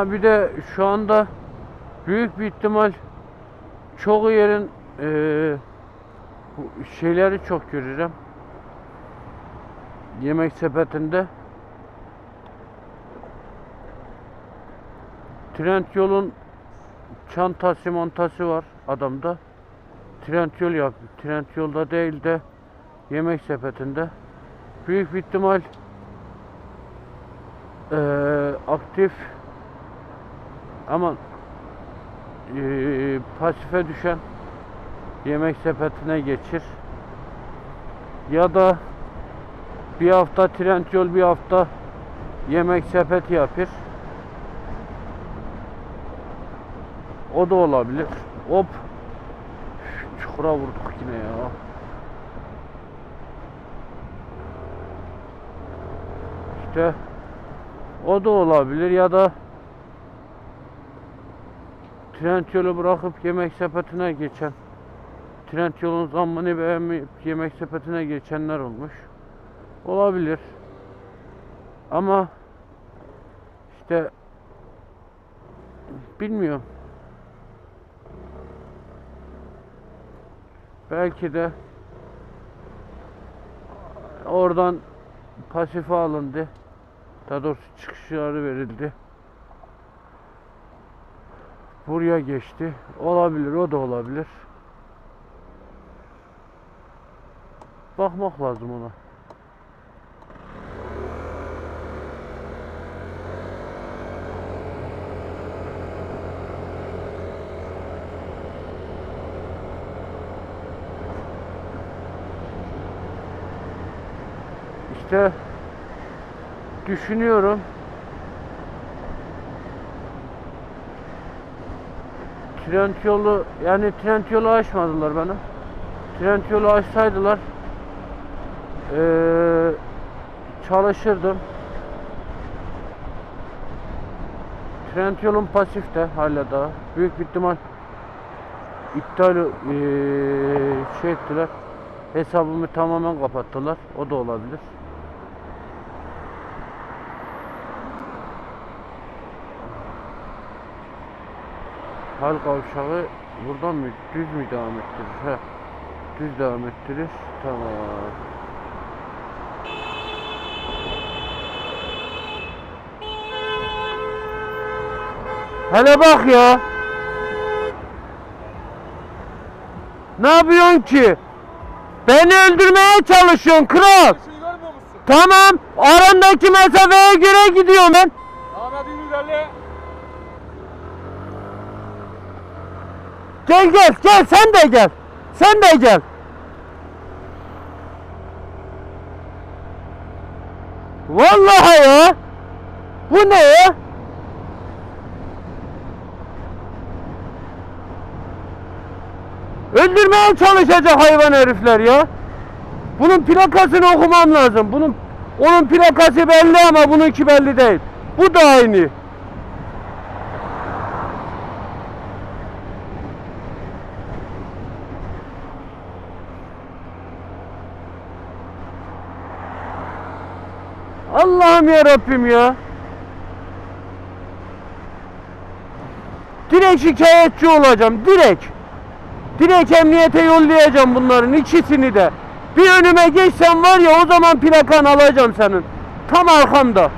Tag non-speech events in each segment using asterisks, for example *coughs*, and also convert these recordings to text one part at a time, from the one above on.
Ha bir de şu anda büyük bir ihtimal çoğu yerin bu şeyleri çok görürüm. Yemek sepetinde. Trend yolun çantası montası var adamda. Trend yol yap. Trend yolda değil de yemek sepetinde. Büyük bir ihtimal eee, aktif ama eee, pasife düşen yemek sepetine geçir. Ya da bir hafta trend yol bir hafta yemek sepeti yapır. O da olabilir. Hop. Çukura vurduk yine ya. İşte o da olabilir ya da trend yolu bırakıp yemek sepetine geçen trend yolun zammını beğenmeyip yemek sepetine geçenler olmuş. Olabilir. Ama işte bilmiyorum. Belki de oradan pasife alındı. Daha doğrusu çıkışları verildi. Buraya geçti. Olabilir, o da olabilir. Bakmak lazım ona. İşte düşünüyorum. Trend yolu yani trend yolu açmadılar bana. Trend yolu açsaydılar eee, çalışırdım. Trend yolun pasifte hala daha. Büyük bir ihtimal iptal eee, şey ettiler. Hesabımı tamamen kapattılar. O da olabilir. Hal kavşağı buradan mı düz mü devam ettirir? He. Düz devam ettirir. Tamam. Hele bak ya. Ne yapıyorsun ki? Beni öldürmeye çalışıyorsun kral. Şey? Tamam. Arandaki mesafeye göre gidiyorum ben. Gel gel gel sen de gel. Sen de gel. Vallahi ya. Bu ne ya? Öldürmeye çalışacak hayvan herifler ya. Bunun plakasını okumam lazım. Bunun onun plakası belli ama bununki belli değil. Bu da aynı. Allah'ım ya Rabbim ya. Direkt şikayetçi olacağım. Direkt. Direkt emniyete yollayacağım bunların ikisini de. Bir önüme geçsen var ya o zaman plakan alacağım senin. Tam arkamda.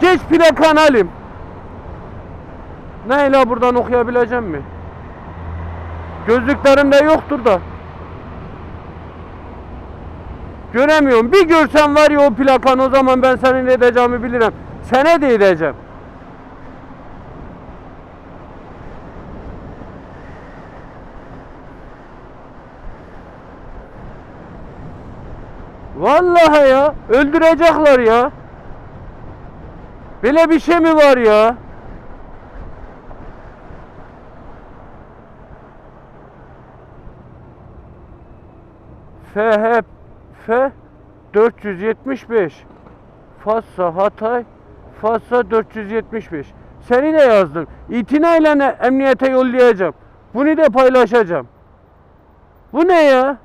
Geç plakan alayım. Neyle buradan okuyabileceğim mi? Gözlüklerim de yoktur da. Göremiyorum. Bir görsen var ya o plakan o zaman ben senin edeceğimi bilirim. Sene de edeceğim. Vallahi ya öldürecekler ya. Böyle bir şey mi var ya? FHF 475 Fassa Hatay Fassa 475 Seni de yazdım. İtinayla emniyete yollayacağım. Bunu da paylaşacağım. Bu ne ya?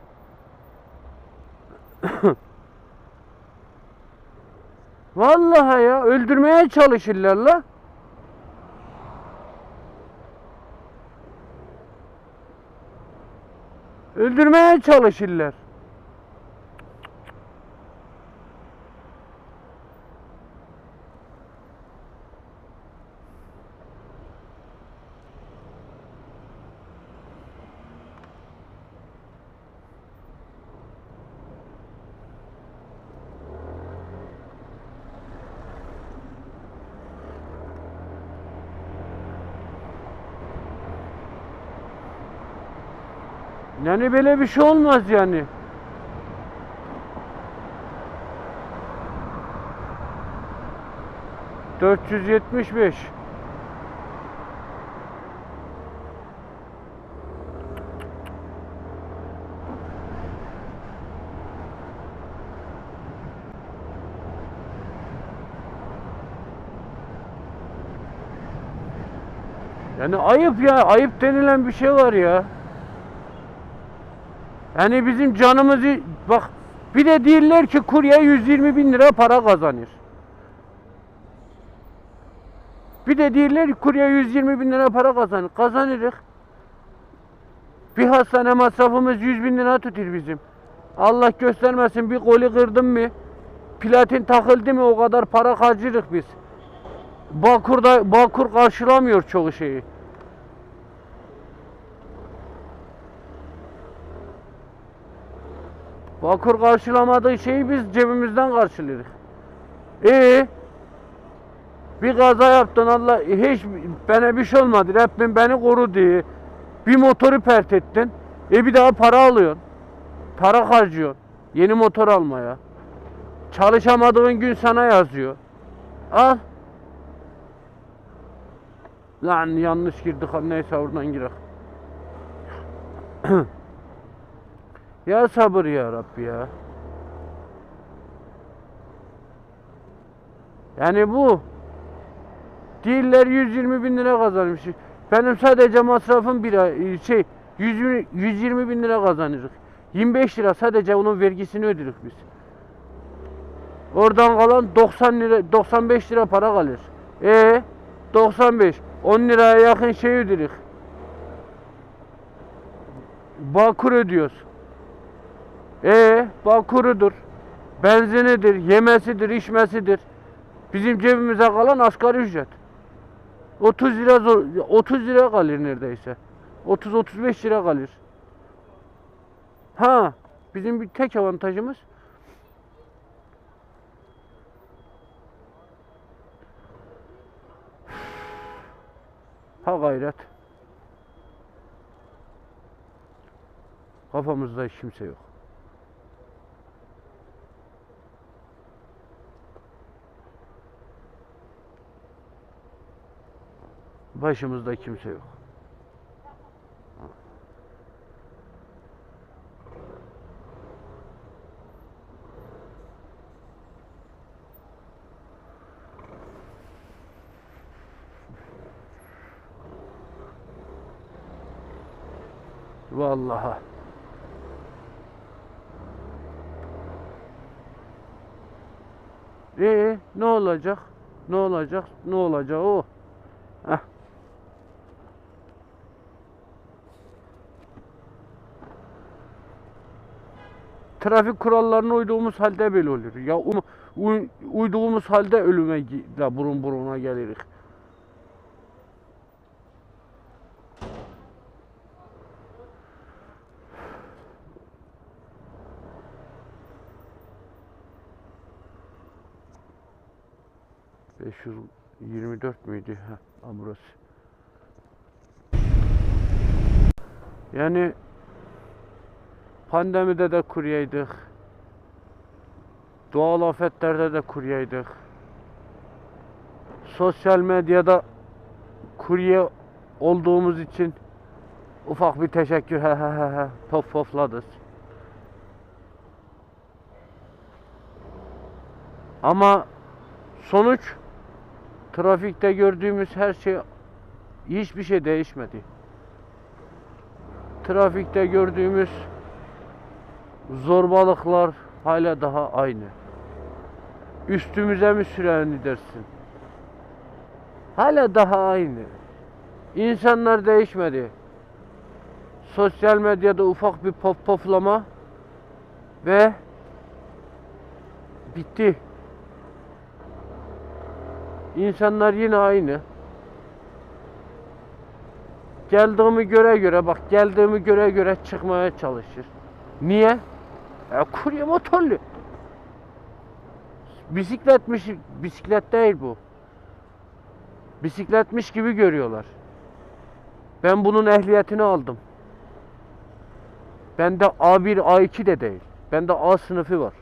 *coughs* Vallahi ya öldürmeye çalışırlar la. Öldürmeye çalışırlar. Yani böyle bir şey olmaz yani. Dört yüz yetmiş beş. Yani ayıp ya, ayıp denilen bir şey var ya. Yani bizim canımızı bak bir de diyorlar ki kurye 120 bin lira para kazanır. Bir de diyorlar kurye 120 bin lira para kazanır. Kazanırız. Bir hastane masrafımız 100 bin lira tutur bizim. Allah göstermesin bir koli kırdım mı? Platin takıldı mı o kadar para harcarız biz. Bakur'da Bakur karşılamıyor çoğu şeyi. Bakur karşılamadığı şeyi biz cebimizden karşılıyoruz. İyi. Bir kaza yaptın Allah hiç bana bir şey olmadı. Rabbim beni koru diye. Bir motoru pert ettin. E bir daha para alıyorsun. Para harcıyorsun. Yeni motor almaya. Çalışamadığın gün sana yazıyor. Al. Lan yanlış girdik. Neyse oradan girek. *clears throat* Ya sabır ya Rabbi ya. Yani bu Değiller 120 bin lira kazanmış. Benim sadece masrafım bir ay- şey 120, 120 bin lira kazanırız. 25 lira sadece onun vergisini ödürük biz. Oradan kalan 90 lira 95 lira para kalır. E 95 10 liraya yakın şey ödürük. Bakur ödüyoruz. E bakurudur. Benzinidir, yemesidir, içmesidir. Bizim cebimize kalan asgari ücret. 30 lira zor, 30 lira kalır neredeyse. 30 35 lira kalır. Ha, bizim bir tek avantajımız ha gayret. Kafamızda hiç kimse yok. Başımızda kimse yok. Vallahi. Ee, ne olacak? Ne olacak? Ne olacak o? Heh. Trafik kurallarına uyduğumuz halde böyle olur. Ya u- uy- uyduğumuz halde ölüme la burun buruna geliriz. Beş yüz yirmi dört müydü? Ha, burası. Yani Pandemide de kuryeydik. Doğal afetlerde de kuryeydik. Sosyal medyada kurye olduğumuz için ufak bir teşekkür he he he he pof pofladık. Ama sonuç trafikte gördüğümüz her şey hiçbir şey değişmedi. Trafikte gördüğümüz zorbalıklar hala daha aynı. üstümüze mi süren dersin? Hala daha aynı. İnsanlar değişmedi. Sosyal medyada ufak bir pop poplama ve bitti. İnsanlar yine aynı. Geldiğimi göre göre bak geldiğimi göre göre çıkmaya çalışır. Niye? E, kurye motorlu. Bisikletmiş, bisiklet değil bu. Bisikletmiş gibi görüyorlar. Ben bunun ehliyetini aldım. Bende A1, A2 de değil. Bende A sınıfı var.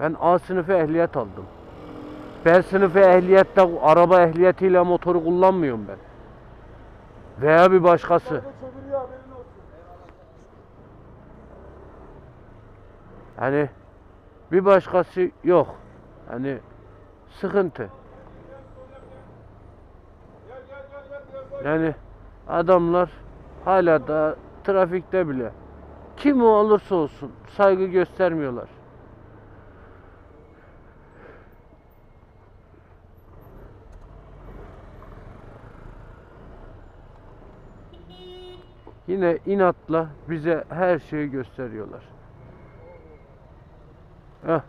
Ben A sınıfı ehliyet aldım. B sınıfı ehliyette araba ehliyetiyle motoru kullanmıyorum ben. Veya bir başkası. Hani bir başkası yok. Hani sıkıntı. Yani adamlar hala da trafikte bile kim o olursa olsun saygı göstermiyorlar. Yine inatla bize her şeyi gösteriyorlar. Heh.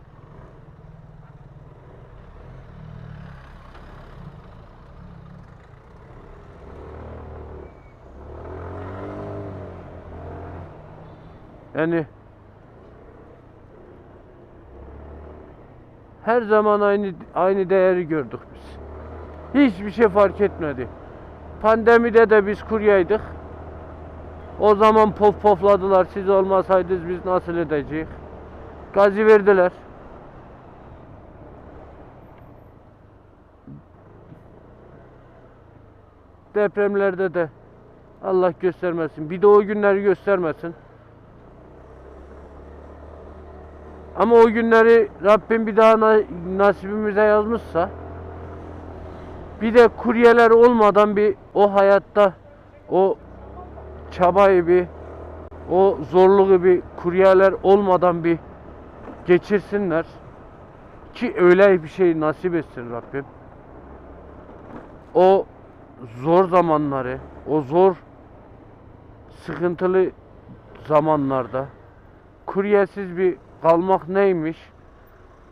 Yani her zaman aynı aynı değeri gördük biz. Hiçbir şey fark etmedi. Pandemide de biz kuryaydık. O zaman pof pofladılar. Siz olmasaydınız biz nasıl edeceğiz? Gazı verdiler. Depremlerde de Allah göstermesin. Bir de o günleri göstermesin. Ama o günleri Rabbim bir daha na- nasibimize yazmışsa bir de kuryeler olmadan bir o hayatta o çabayı bir o zorluğu bir kuryeler olmadan bir geçirsinler ki öyle bir şey nasip etsin Rabbim. O zor zamanları, o zor sıkıntılı zamanlarda kuryesiz bir kalmak neymiş?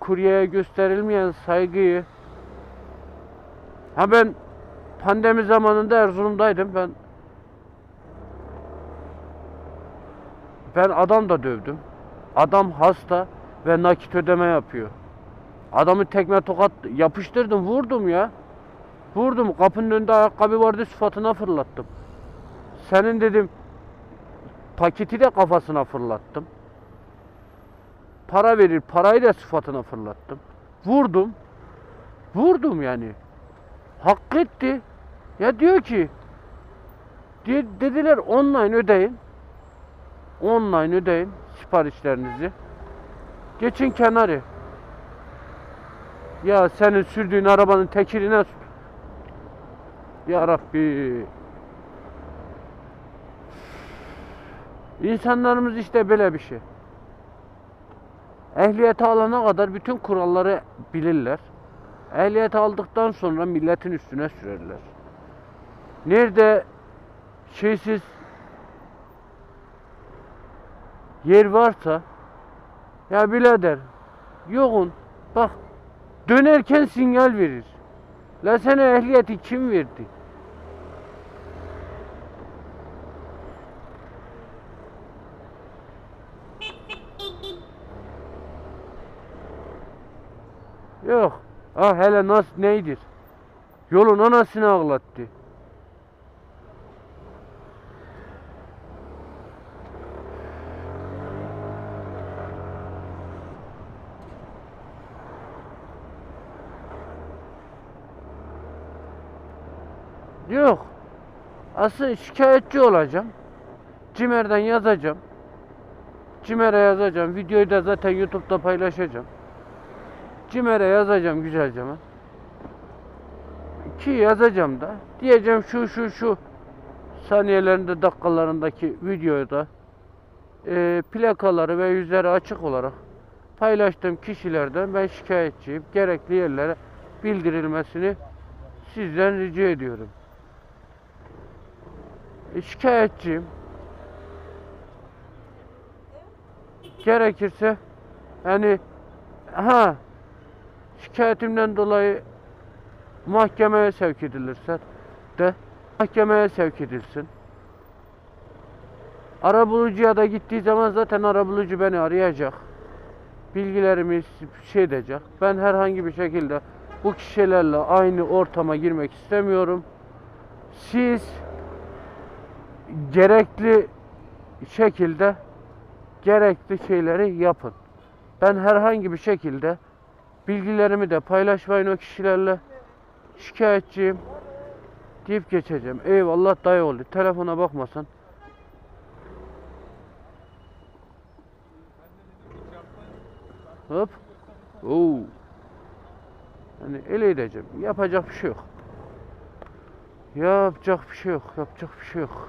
Kuryeye gösterilmeyen saygıyı Ha ben pandemi zamanında Erzurum'daydım. Ben ben adam da dövdüm. Adam hasta ve nakit ödeme yapıyor. Adamı tekme tokat yapıştırdım, vurdum ya. Vurdum. Kapının önünde ayakkabı vardı, sıfatına fırlattım. Senin dedim paketi de kafasına fırlattım. Para verir, parayı da sıfatına fırlattım. Vurdum. Vurdum yani. Hak etti. Ya diyor ki de- dediler online ödeyin. Online ödeyin siparişlerinizi. Geçin kenarı. Ya senin sürdüğün arabanın tekirine Ya Rabbi. İnsanlarımız işte böyle bir şey. Ehliyeti alana kadar bütün kuralları bilirler. Ehliyet aldıktan sonra milletin üstüne sürerler. Nerede şeysiz yer varsa ya birader yoğun bak dönerken sinyal verir. La sana ehliyeti kim verdi? Yok. Ah hele nasıl neydir? Yolun anasını ağlattı. Yok. Asıl şikayetçi olacağım. Cimer'den yazacağım. Cimer'e yazacağım. Videoyu da zaten YouTube'da paylaşacağım. Cimer'e yazacağım güzelce ben. Ki yazacağım da. Diyeceğim şu şu şu saniyelerinde dakikalarındaki videoda e, plakaları ve yüzleri açık olarak paylaştığım kişilerden ben şikayetçiyim. Gerekli yerlere bildirilmesini sizden rica ediyorum. E, şikayetçiyim. Gerekirse hani ha şikayetimden dolayı mahkemeye sevk edilirse de mahkemeye sevk edilsin. Arabulucuya da gittiği zaman zaten arabulucu beni arayacak. Bilgilerimi şey edecek. Ben herhangi bir şekilde bu kişilerle aynı ortama girmek istemiyorum. Siz gerekli şekilde gerekli şeyleri yapın. Ben herhangi bir şekilde bilgilerimi de paylaşmayın o kişilerle. Şikayetçiyim deyip geçeceğim. Eyvallah dayı oldu. Telefona bakmasan. Hop. Oo. Hani ele edeceğim. Yapacak bir şey yok. Yapacak bir şey yok. Yapacak bir şey yok.